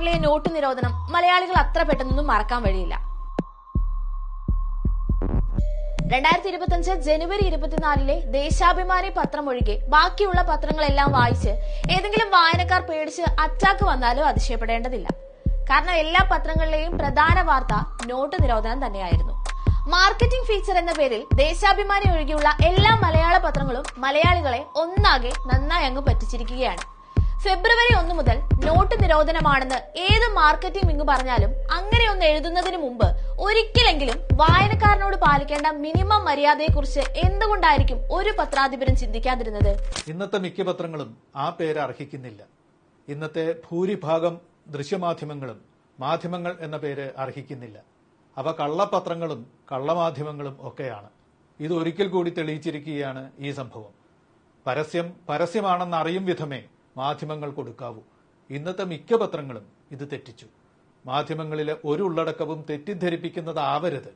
പതിനാറിലെ നോട്ട് നിരോധനം മലയാളികൾ അത്ര പെട്ടെന്നൊന്നും മറക്കാൻ വഴിയില്ല. രണ്ടായിരത്തി ഇരുപത്തിയഞ്ച് ജനുവരി ഇരുപത്തിനാലിലെ ദേശാഭിമാനി പത്രം ഒഴികെ ബാക്കിയുള്ള പത്രങ്ങളെല്ലാം വായിച്ച് ഏതെങ്കിലും വായനക്കാർ പേടിച്ച് അറ്റാക്ക് വന്നാലും അതിശയപ്പെടേണ്ടതില്ല. കാരണം എല്ലാ പത്രങ്ങളിലെയും പ്രധാന വാർത്ത നോട്ട് നിരോധനം തന്നെയായിരുന്നു. മാർക്കറ്റിംഗ് ഫീച്ചർ എന്ന പേരിൽ ദേശാഭിമാനി ഒഴികെയുള്ള എല്ലാ മലയാള പത്രങ്ങളും മലയാളികളെ ഒന്നാകെ നന്നായി അങ്ങ് പറ്റിച്ചിരിക്കുകയാണ്. ഫെബ്രുവരി ഒന്ന് മുതൽ നോട്ട് നിരോധനമാണെന്ന് ഏത് മാർക്കറ്റിംഗ് വിങ് പറഞ്ഞാലും അങ്ങനെ ഒന്ന് എഴുതുന്നതിന് മുമ്പ് ഒരിക്കലെങ്കിലും വായനക്കാരനോട് പാലിക്കേണ്ട മിനിമം മര്യാദയെക്കുറിച്ച് എന്തുകൊണ്ടായിരിക്കും ഒരു പത്രാധിപരും ചിന്തിക്കാതിരുന്നത്? ഇന്നത്തെ മിക്ക പത്രങ്ങളും ആ പേര് അർഹിക്കുന്നില്ല. ഇന്നത്തെ ഭൂരിഭാഗം ദൃശ്യമാധ്യമങ്ങളും മാധ്യമങ്ങൾ എന്ന പേര് അർഹിക്കുന്നില്ല. അവ കള്ളപ്പത്രങ്ങളും കള്ളമാധ്യമങ്ങളും ഒക്കെയാണ്. ഇത് ഒരിക്കൽ കൂടി തെളിയിച്ചിരിക്കുകയാണ് ഈ സംഭവം. പരസ്യം പരസ്യമാണെന്ന് അറിയും വിധമേ മാധ്യമങ്ങൾ കൊടുക്കാവൂ. ഇന്നത്തെ മിക്ക പത്രങ്ങളും ഇത് തെറ്റിച്ചു. മാധ്യമങ്ങളിലെ ഒരു ഉള്ളടക്കവും തെറ്റിദ്ധരിപ്പിക്കുന്നതാവരുത്.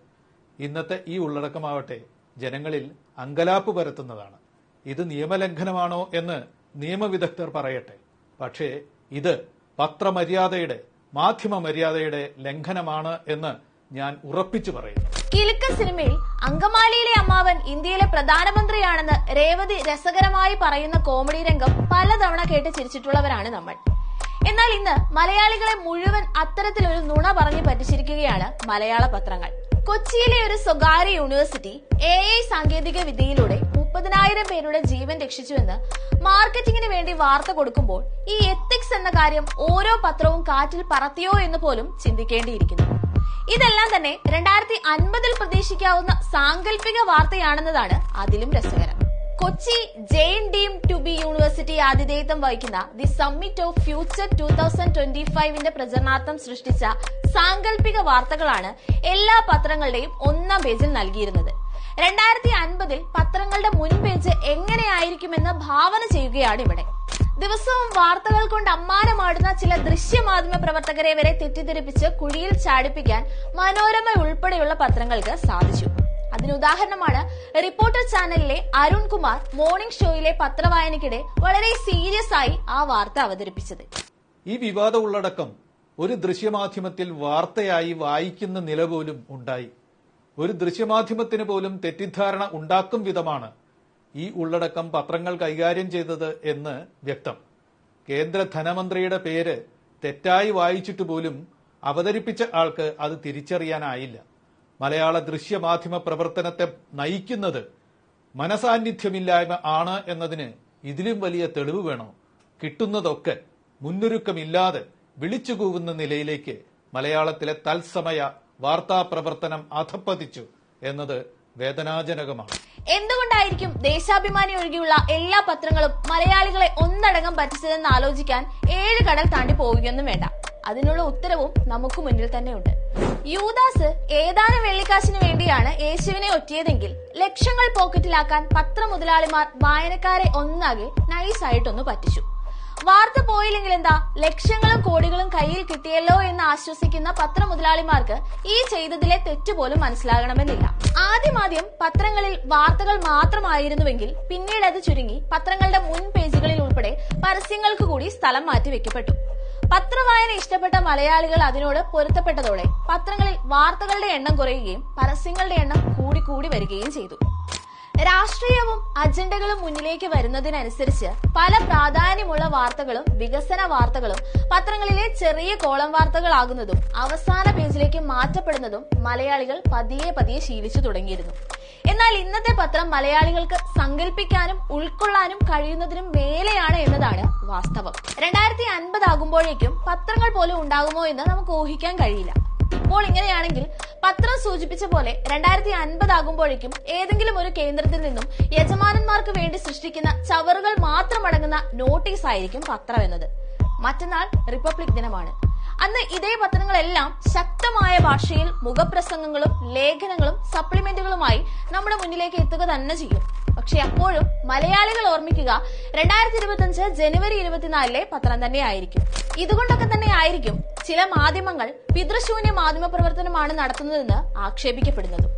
ഇന്നത്തെ ഈ ഉള്ളടക്കമാവട്ടെ ജനങ്ങളിൽ അങ്കലാപ്പ് പരത്തുന്നതാണ്. ഇത് നിയമലംഘനമാണോ എന്ന് നിയമവിദഗ്ധർ പറയട്ടെ. പക്ഷേ ഇത് പത്രമര്യാദയുടെ മാധ്യമ മര്യാദയുടെ ലംഘനമാണ് എന്ന് ഞാൻ ഉറപ്പിച്ചു പറയുന്നു. കിലുക്ക സിനിമയിൽ അങ്കമാലിയിലെ അമ്മാവൻ ഇന്ത്യയിലെ പ്രധാനമന്ത്രിയാണെന്ന് രേവതി രസകരമായി പറയുന്ന കോമഡി രംഗം പലതവണ കേട്ട് ചിരിച്ചിട്ടുള്ളവരാണ് നമ്മൾ. എന്നാൽ ഇന്ന് മലയാളികളെ മുഴുവൻ അത്തരത്തിലൊരു നുണ പറഞ്ഞു പറ്റിച്ചിരിക്കുകയാണ് മലയാള പത്രങ്ങൾ. കൊച്ചിയിലെ ഒരു സ്വകാര്യ യൂണിവേഴ്സിറ്റി എ ഐ സാങ്കേതിക വിദ്യയിലൂടെ മുപ്പതിനായിരം പേരുടെ ജീവൻ രക്ഷിച്ചുവെന്ന് മാർക്കറ്റിംഗിന് വേണ്ടി വാർത്ത കൊടുക്കുമ്പോൾ ഈ എത്തിക്സ് എന്ന കാര്യം ഓരോ പത്രവും കാറ്റിൽ പറത്തിയോ എന്ന് പോലും ചിന്തിക്കേണ്ടിയിരിക്കുന്നു. ഇതെല്ലാം തന്നെ രണ്ടായിരത്തി അൻപതിൽ പ്രതീക്ഷിക്കാവുന്ന സാങ്കല്പിക വാർത്തയാണെന്നതാണ് അതിലും രസകരം. Kochi Jain deemed to be university ആതിഥേയത്വം വഹിക്കുന്ന the summit of future two thousand twenty ഫൈവിന്റെ പ്രചരണാർത്ഥം സൃഷ്ടിച്ച സാങ്കല്പിക വാർത്തകളാണ് എല്ലാ പത്രങ്ങളുടെയും ഒന്നാം പേജിൽ നൽകിയിരുന്നത്. രണ്ടായിരത്തി അൻപതിൽ പത്രങ്ങളുടെ മുൻപേജ് എങ്ങനെയായിരിക്കുമെന്ന് ഭാവന ചെയ്യുകയാണ് ഇവിടെ. ദിവസവും വാർത്തകൾ കൊണ്ട് അമ്മാനമാടുന്ന ചില ദൃശ്യമാധ്യമ പ്രവർത്തകരെ വരെ തെറ്റിദ്ധരിപ്പിച്ച് കുഴിയിൽ ചാടിപ്പിക്കാൻ മനോരമ ഉൾപ്പെടെയുള്ള പത്രങ്ങൾക്ക് സാധിച്ചു. അതിനുദാഹരണമാണ് റിപ്പോർട്ടർ ചാനലിലെ അരുൺകുമാർ മോർണിംഗ് ഷോയിലെ പത്രവായനയ്ക്കിടെ വളരെ സീരിയസ് ആയി ആ വാർത്ത അവതരിപ്പിച്ചത്. ഈ വിവാദ ഉള്ളടക്കം ഒരു ദൃശ്യമാധ്യമത്തിൽ വാർത്തയായി വായിക്കുന്ന നില പോലും ഉണ്ടായി. ഒരു ദൃശ്യമാധ്യമത്തിന് പോലും തെറ്റിദ്ധാരണ ഉണ്ടാക്കും വിധമാണ് ഈ ഉള്ളടക്കം പത്രങ്ങൾ കൈകാര്യം ചെയ്തത് എന്ന് വ്യക്തം. കേന്ദ്ര ധനമന്ത്രിയുടെ പേര് തെറ്റായി വായിച്ചിട്ട് പോലും അവതരിപ്പിച്ച ആൾക്ക് അത് തിരിച്ചറിയാനായില്ല. മലയാള ദൃശ്യമാധ്യമ പ്രവർത്തനത്തെ നയിക്കുന്നത് മനസാന്നിധ്യമില്ലായ്മ ആണ് എന്നതിന് ഇതിലും വലിയ തെളിവ് വേണോ? കിട്ടുന്നതൊക്കെ മുന്നൊരുക്കമില്ലാതെ വിളിച്ചുകൂവുന്ന നിലയിലേക്ക് മലയാളത്തിലെ തത്സമയ വാർത്താ പ്രവർത്തനം അധപ്പതിച്ചു എന്നത് വേദനാജനകമാണ്. എന്തുകൊണ്ടായിരിക്കും ദേശാഭിമാനി ഒഴികെയുള്ള എല്ലാ പത്രങ്ങളും മലയാളികളെ ഒന്നടങ്കം പറ്റിച്ചതെന്ന് ആലോചിക്കാൻ ഏഴ് കടൽ താണ്ടി പോവുകയൊന്നും വേണ്ട. അതിനുള്ള ഉത്തരവും നമുക്ക് മുന്നിൽ തന്നെയുണ്ട്. യൂദാസ് ഏതാനും വെള്ളിക്കാശിന് വേണ്ടിയാണ് യേശുവിനെ ഒറ്റിയതെങ്കിൽ ലക്ഷങ്ങൾ പോക്കറ്റിലാക്കാൻ പത്ര മുതലാളിമാർ വായനക്കാരെ ഒന്നാകെ നൈസായിട്ടൊന്ന് പറ്റിച്ചു. വാർത്ത പോയില്ലെങ്കിൽ എന്താ? ലക്ഷങ്ങളും കോടികളും കയ്യിൽ കിട്ടിയല്ലോ എന്ന് ആശ്വസിക്കുന്ന പത്ര മുതലാളിമാർക്ക് ഈ ചെയ്തതിലെ തെറ്റുപോലും മനസ്സിലാകണമെന്നില്ല. ആദ്യമാദ്യം പത്രങ്ങളിൽ വാർത്തകൾ മാത്രമായിരുന്നുവെങ്കിൽ പിന്നീട് അത് ചുരുങ്ങി പത്രങ്ങളുടെ മുൻ പേജുകളിൽ ഉൾപ്പെടെ പരസ്യങ്ങൾക്ക് കൂടി സ്ഥലം മാറ്റി വെക്കപ്പെട്ടു പത്രവായന ഇഷ്ടപ്പെട്ട മലയാളികൾ അതിനോട് പൊരുത്തപ്പെട്ടതോടെ പത്രങ്ങളിൽ വാർത്തകളുടെ എണ്ണം കുറയുകയും പരസ്യങ്ങളുടെ എണ്ണം കൂടി കൂടി വരികയും ചെയ്തു. രാഷ്ട്രീയവും അജണ്ടകളും മുന്നിലേക്ക് വരുന്നതിനനുസരിച്ച് പല പ്രാധാന്യമുള്ള വാർത്തകളും വികസന വാർത്തകളും പത്രങ്ങളിലെ ചെറിയ കോളം വാർത്തകളാകുന്നതും അവസാന പേജിലേക്ക് മാറ്റപ്പെടുന്നതും മലയാളികൾ പതിയെ പതിയെ ശീലിച്ചു തുടങ്ങിയിരുന്നു. എന്നാൽ ഇന്നത്തെ പത്രം മലയാളികൾക്ക് സങ്കല്പിക്കാനും ഉൾക്കൊള്ളാനും കഴിയുന്നതിനും മേലെയാണ് എന്നതാണ് വാസ്തവം. രണ്ടായിരത്തി അൻപതാകുമ്പോഴേക്കും പത്രങ്ങൾ പോലും ഉണ്ടാകുമോ എന്ന് നമുക്ക് ഊഹിക്കാൻ കഴിയില്ല. ഇപ്പോൾ ഇങ്ങനെയാണെങ്കിൽ പത്രം സൂചിപ്പിച്ച പോലെ രണ്ടായിരത്തി അൻപത് ആകുമ്പോഴേക്കും ഏതെങ്കിലും ഒരു കേന്ദ്രത്തിൽ നിന്നും യജമാനന്മാർക്ക് വേണ്ടി സൃഷ്ടിക്കുന്ന ചവറുകൾ മാത്രമടങ്ങുന്ന നോട്ടീസ് ആയിരിക്കും പത്രം എന്നത്. മറ്റന്നാൾ റിപ്പബ്ലിക് ദിനമാണ്. അന്ന് ഇതേ പത്രങ്ങളെല്ലാം ശക്തമായ ഭാഷയിൽ മുഖപ്രസംഗങ്ങളും ലേഖനങ്ങളും സപ്ലിമെന്റുകളുമായി നമ്മുടെ മുന്നിലേക്ക് എത്തുക തന്നെ ചെയ്യും. പക്ഷെ അപ്പോഴും മലയാളികൾ ഓർമ്മിക്കുക രണ്ടായിരത്തി ഇരുപത്തിയഞ്ച് ജനുവരി ഇരുപത്തിനാലിലെ പത്രം തന്നെ ആയിരിക്കും ഇതുകൊണ്ടൊക്കെ തന്നെ ആയിരിക്കും ചില മാധ്യമങ്ങൾ പിതൃശൂന്യ മാധ്യമ പ്രവർത്തനമാണ് നടത്തുന്നതെന്ന് ആക്ഷേപിക്കപ്പെടുന്നതും.